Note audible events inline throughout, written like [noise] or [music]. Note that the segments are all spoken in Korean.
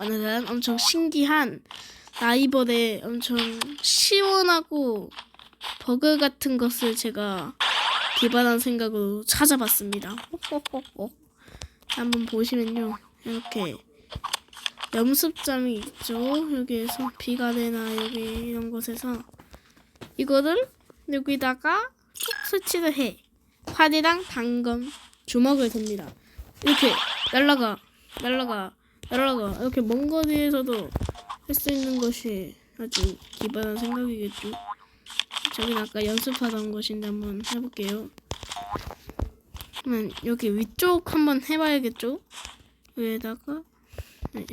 오늘은 엄청 신기한 라이벌의 엄청 시원하고 버그 같은 것을 제가 기발한 생각으로 찾아봤습니다. 한번 보시면요. 이렇게 염습점이 있죠. 여기에서 비가 내나 여기 이런 곳에서 이거를 여기다가 쭉 설치를 해. 활이랑 당근 주먹을 듭니다. 이렇게 날라가 날라가 날라가 이렇게 먼 거리에서도 할 수 있는 것이 아주 기발한 생각이겠죠. 저긴 아까 연습하던 것인데 한번 해볼게요. 그러면 여기 위쪽 한번 해봐야겠죠? 위에다가 네.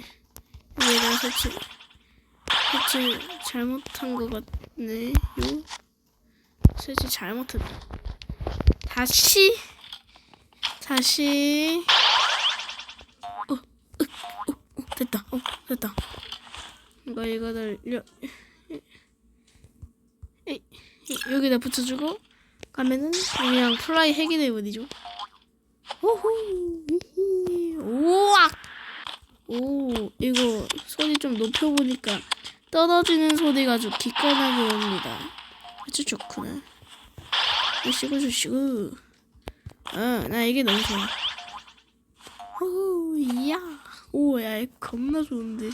위에다가 설치 설치 잘못한 것 같네요. 설치 잘못했다. 다시 다시 됐다. 어, 됐다. 이거 이거를 여, 여기다 붙여주고 가면은 그냥 플라이 핵이 되버리죠. 히히, 우악. 오, 이거 소리 좀 높여보니까 떨어지는 소리가 아주 기꺼나게 옵니다. 아주 좋구나. 주시고 주시고. 아, 나 이게 너무 좋아. 오, 이야. 오, 야, 이거 겁나 좋은데.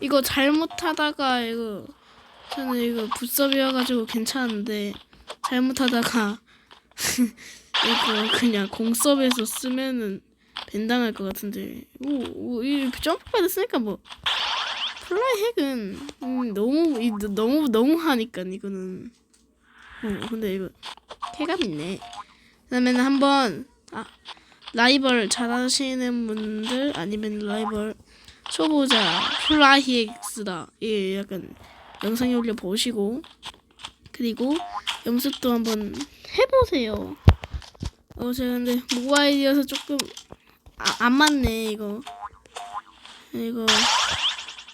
이거 잘못하다가 이거 저는 이거 붓섭이어가지고 괜찮은데 잘못하다가 [laughs] 이거 그냥 공섭에서 쓰면은 벤당할 것 같은데 오, 오, 이 점프패드 쓰니까 뭐 플라이 핵은 음, 너무 이, 너무 너무 하니까 이거는 어 근데 이거 쾌감 있네 그다음에는 한번 아 라이벌 잘하시는 분들 아니면 라이벌 초보자 플라이 핵쓰다 예 약간 영상에 올려 보시고 그리고 연습도 한번 해보세요. 어 제가 근데 모바일이어서 조금 아, 안 맞네 이거 이거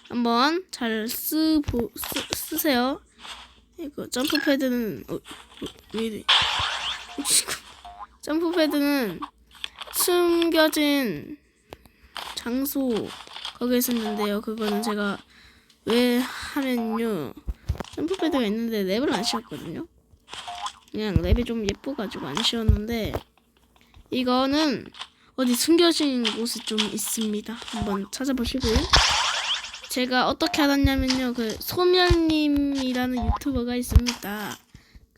한번 잘 쓰, 쓰세요. 이거 점프 패드는 어, 어, 왜 이래? 점프 패드는 숨겨진 장소 거기에 있었는데요. 그거는 제가 왜 하면요 점프 패드가 있는데 랩을 안 씌웠거든요. 그냥 랩이 좀 예뻐가지고 안 씌웠는데 이거는 어디 숨겨진 곳에 좀 있습니다. 한번 찾아보시고요. 제가 어떻게 알았냐면요. 그 소멸님이라는 유튜버가 있습니다.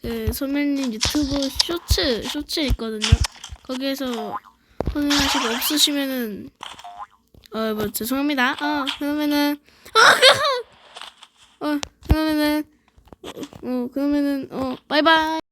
그 소멸님 유튜브 쇼츠 쇼츠 있거든요. 거기에서 확인하시고 없으시면은 어 뭐 죄송합니다. 어 그러면은 어 [laughs] 그러면은 어, 어 그러면은 어 바이바이.